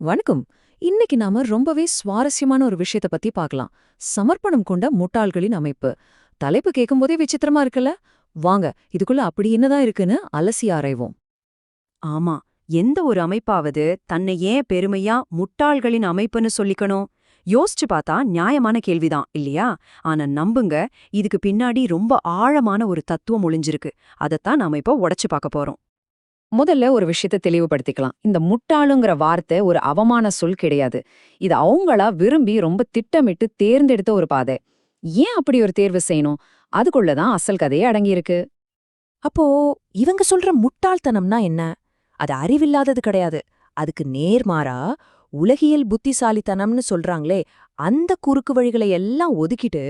வணக்கம். இன்னைக்கு நாம ரொம்பவே சுவாரஸ்யமான ஒரு விஷயத்த பத்தி பார்க்கலாம். சமர்ப்பணம் கொண்ட முட்டாள்களின் அமைப்பு. தலைப்பு கேட்கும்போதே விசித்திரமா இருக்குல்ல? வாங்க இதுக்குள்ள அப்படி என்னதான் இருக்குன்னு அலசி ஆராய்வோம். ஆமா எந்த ஒரு அமைப்பாவது தன்னை ஏன் பெருமையா முட்டாள்களின் அமைப்புன்னு சொல்லிக்கணும்? யோசிச்சு பார்த்தா நியாயமான கேள்விதான் இல்லையா? ஆனா நம்புங்க இதுக்கு பின்னாடி ரொம்ப ஆழமான ஒரு தத்துவம் ஒளிஞ்சிருக்கு. அதைத்தான் நாம இப்போ உடைச்சு பார்க்க போறோம். முதல்ல ஒரு விஷயத்த தெளிவுபடுத்திக்கலாம். இந்த முட்டாளுங்கிற வார்த்தை ஒரு அவமான சொல் கிடையாது. இது அவங்களா விரும்பி ரொம்ப திட்டமிட்டு தேர்ந்தெடுத்த ஒரு பாதை. ஏன் அப்படி ஒரு தேர்வு செய்யணும்? அதுக்குள்ளதான் அசல் கதையே அடங்கியிருக்கு. அப்போ இவங்க சொல்ற முட்டாள்தனம்னா என்ன? அது அறிவில்லாதது கிடையாது. அதுக்கு நேர்மாறா உலகியல் புத்திசாலித்தனம்னு சொல்றாங்களே அந்த குறுக்கு வழிகளை எல்லாம் ஒதுக்கிட்டு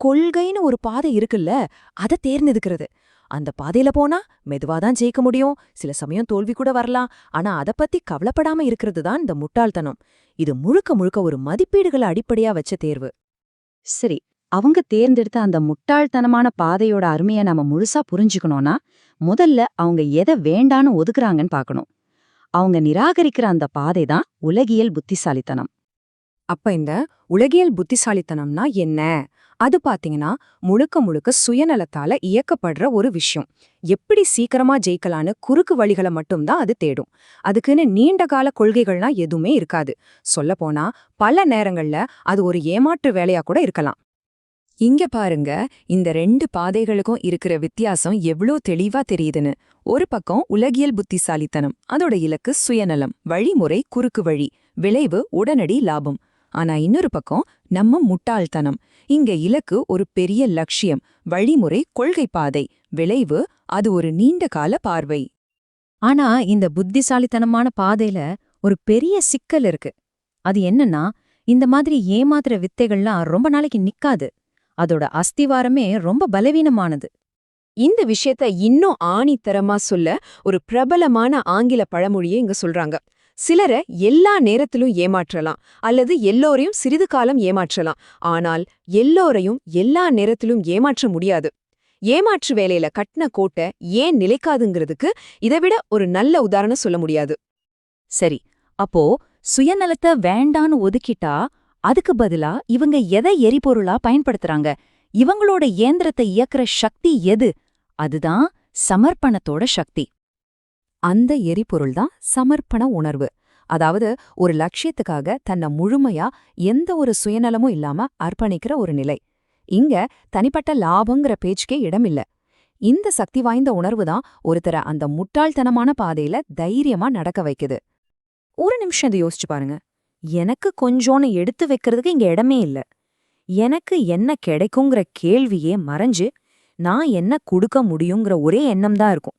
கொள்கைன்னு ஒரு பாதை இருக்குல்ல அதை தேர்ந்தெடுக்கிறது. அந்த பாதையில போனா மெதுவாதான் ஜெயிக்க முடியும். சில சமயம் தோல்வி கூட வரலாம். ஆனா அத பத்தி கவலைப்படாம இருக்கிறது தான் இந்த முட்டாள்தனம். இது முழுக்க முழுக்க ஒரு மதிப்பீடுகளை அடிப்படையா வச்ச தேர்வு. சரி அவங்க தேர்ந்தெடுத்த அந்த முட்டாள்தனமான பாதையோட அருமையை நம்ம முழுசா புரிஞ்சுக்கணும்னா முதல்ல அவங்க எதை வேண்டான்னு ஒதுக்குறாங்கன்னு பார்க்கணும். அவங்க நிராகரிக்கிற அந்த பாதை தான் உலகியல் புத்திசாலித்தனம். அப்ப இந்த உலகியல் புத்திசாலித்தனம்னா என்ன? அது பாத்தீங்கன்னா முழுக்க முழுக்க சுயநலத்தால இயக்கப்படுற ஒரு விஷயம். எப்படி சீக்கிரமா ஜெயிக்கலான்னு குறுக்கு வழிகளை மட்டும்தான் அது தேடும். அதுக்குன்னு நீண்ட கால கொள்கைகள்லாம் எதுவுமே இருக்காது. சொல்லப்போனா பல நேரங்கள்ல அது ஒரு ஏமாற்று வேலையா கூட இருக்கலாம். இங்க பாருங்க இந்த ரெண்டு பாதைகளுக்கும் இருக்கிற வித்தியாசம் எவ்ளோ தெளிவா தெரியுதுன்னு. ஒரு பக்கம் உலகியல் புத்திசாலித்தனம் அதோட இலக்கு சுயநலம் வழிமுறை குறுக்கு வழி விளைவு உடனடி லாபம். ஆனா இன்னொரு பக்கம் நம்ம முட்டாள்தனம். இங்க இலக்கு ஒரு பெரிய லட்சியம் வழிமுறை கொள்கை பாதை விளைவு அது ஒரு நீண்ட கால பார்வை. ஆனா இந்த புத்திசாலித்தனமான பாதையில ஒரு பெரிய சிக்கல் இருக்கு. அது என்னன்னா இந்த மாதிரி ஏமாத்துற வித்தைகள்லாம் ரொம்ப நாளைக்கு நிக்காது. அதோட அஸ்திவாரமே ரொம்ப பலவீனமானது. இந்த விஷயத்த இன்னும் ஆணித்தரமா சொல்ல ஒரு பிரபலமான ஆங்கில பழமொழியை இங்க சொல்றாங்க. சிலரை எல்லா நேரத்திலும் ஏமாற்றலாம் அல்லது எல்லோரையும் சிறிது காலம் ஏமாற்றலாம். ஆனால் எல்லோரையும் எல்லா நேரத்திலும் ஏமாற்ற முடியாது. ஏமாற்று வேலையில கட்டின கோட்டை ஏன் நிலைக்காதுங்கிறதுக்கு இதைவிட ஒரு நல்ல உதாரணம் சொல்ல முடியாது. சரி அப்போ சுயநலத்தை வேண்டான்னு ஒதுக்கிட்டா அதுக்கு பதிலா இவங்க எதை எரிபொருளா பயன்படுத்துறாங்க? இவங்களோட இயந்திரத்தை இயக்குற சக்தி எது? அதுதான் சமர்ப்பணத்தோட சக்தி. அந்த எரிபொருள் தான் சமர்ப்பண உணர்வு. அதாவது ஒரு லட்சியத்துக்காக தன்னை முழுமையா எந்த ஒரு சுயநலமும் இல்லாம அர்ப்பணிக்கிற ஒரு நிலை. இங்க தனிப்பட்ட லாபங்கிற பேச்சுக்கே இடமில்ல இந்த சக்தி வாய்ந்த உணர்வு தான் ஒருத்தரை அந்த முட்டாள்தனமான பாதையில தைரியமா நடக்க வைக்குது. ஒரு நிமிஷம் இதை யோசிச்சு பாருங்க. எனக்கு கொஞ்சோன்னு எடுத்து வைக்கிறதுக்கு இங்க இடமே இல்ல. எனக்கு என்ன கிடைக்குங்கிற கேள்வியே மறைஞ்சு நான் என்ன கொடுக்க முடியுங்கிற ஒரே எண்ணம் தான் இருக்கும்.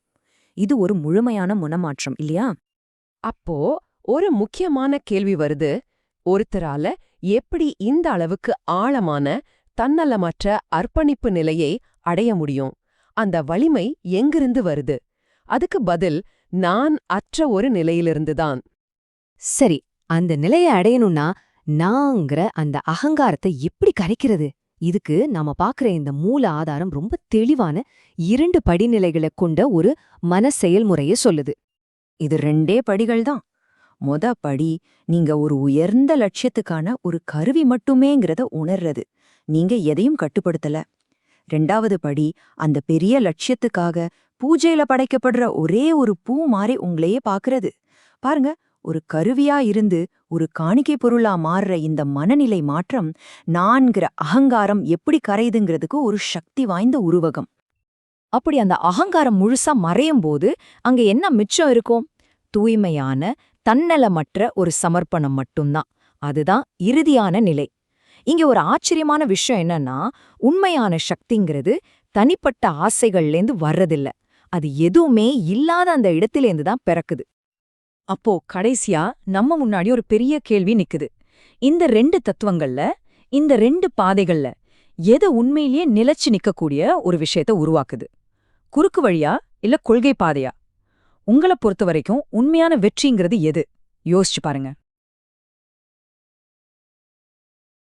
இது ஒரு முழுமையான முனமாற்றம் இல்லையா? அப்போ ஒரு முக்கியமான கேள்வி வருது. ஒருத்தரால எப்படி இந்த அளவுக்கு ஆழமான தன்னலமற்ற அர்ப்பணிப்பு நிலையை அடைய முடியும்? அந்த வலிமை எங்கிருந்து வருது? அதுக்கு பதில் நான் அற்ற ஒரு நிலையிலிருந்துதான். சரி அந்த நிலையை அடையணும்னா நாங்கிற அந்த அகங்காரத்தை எப்படி கரைக்கிறது? இதுக்கு நாம பாக்குற இந்த மூல ஆதாரம் ரொம்ப தெளிவான இரண்டு படிநிலைகளை கொண்ட ஒரு மன செயல்முறையை சொல்லுது. இது ரெண்டே படிகள் தான். மொத படி நீங்க ஒரு உயர்ந்த லட்சியத்துக்கான ஒரு கருவி மட்டுமேங்கிறத உணர்றது. நீங்க எதையும் கட்டுப்படுத்தல. ரெண்டாவது படி அந்த பெரிய லட்சியத்துக்காக பூஜையில படைக்கப்படுற ஒரே ஒரு பூ மாதிரி உங்களையே பாக்குறது பாருங்க ஒரு கருவியா இருந்து ஒரு காணிக்கை பொருளா மாறுற இந்த மனநிலை மாற்றம் நான்கிற அகங்காரம் எப்படி கரையுதுங்கிறதுக்கு ஒரு சக்தி வாய்ந்த உருவகம். அப்படி அந்த அகங்காரம் முழுசா மறையும் போது அங்க என்ன மிச்சம் இருக்கும்? தூய்மையான தன்னலமற்ற ஒரு சமர்ப்பணம் மட்டும்தான். அதுதான் இறுதியான நிலை. இங்க ஒரு ஆச்சரியமான விஷயம் என்னன்னா உண்மையான சக்திங்கிறது தனிப்பட்ட ஆசைகள்லேருந்து வர்றதில்ல. அது எதுவுமே இல்லாத அந்த இடத்திலேருந்து தான் பிறக்குது. அப்போ கடைசியா நம்ம முன்னாடி ஒரு பெரிய கேள்வி நிக்குது. இந்த ரெண்டு தத்துவங்கள்ல இந்த ரெண்டு பாதைகள்ல எது உண்மையிலேயே நிலைச்சு நிக்கக்கூடிய ஒரு விஷயத்த உருவாக்குது. குறுக்கு வழியா இல்ல கொள்கை பாதையா? உங்கள பொறுத்த வரைக்கும் உண்மையான வெற்றிங்கிறது எது? யோசிச்சு பாருங்க.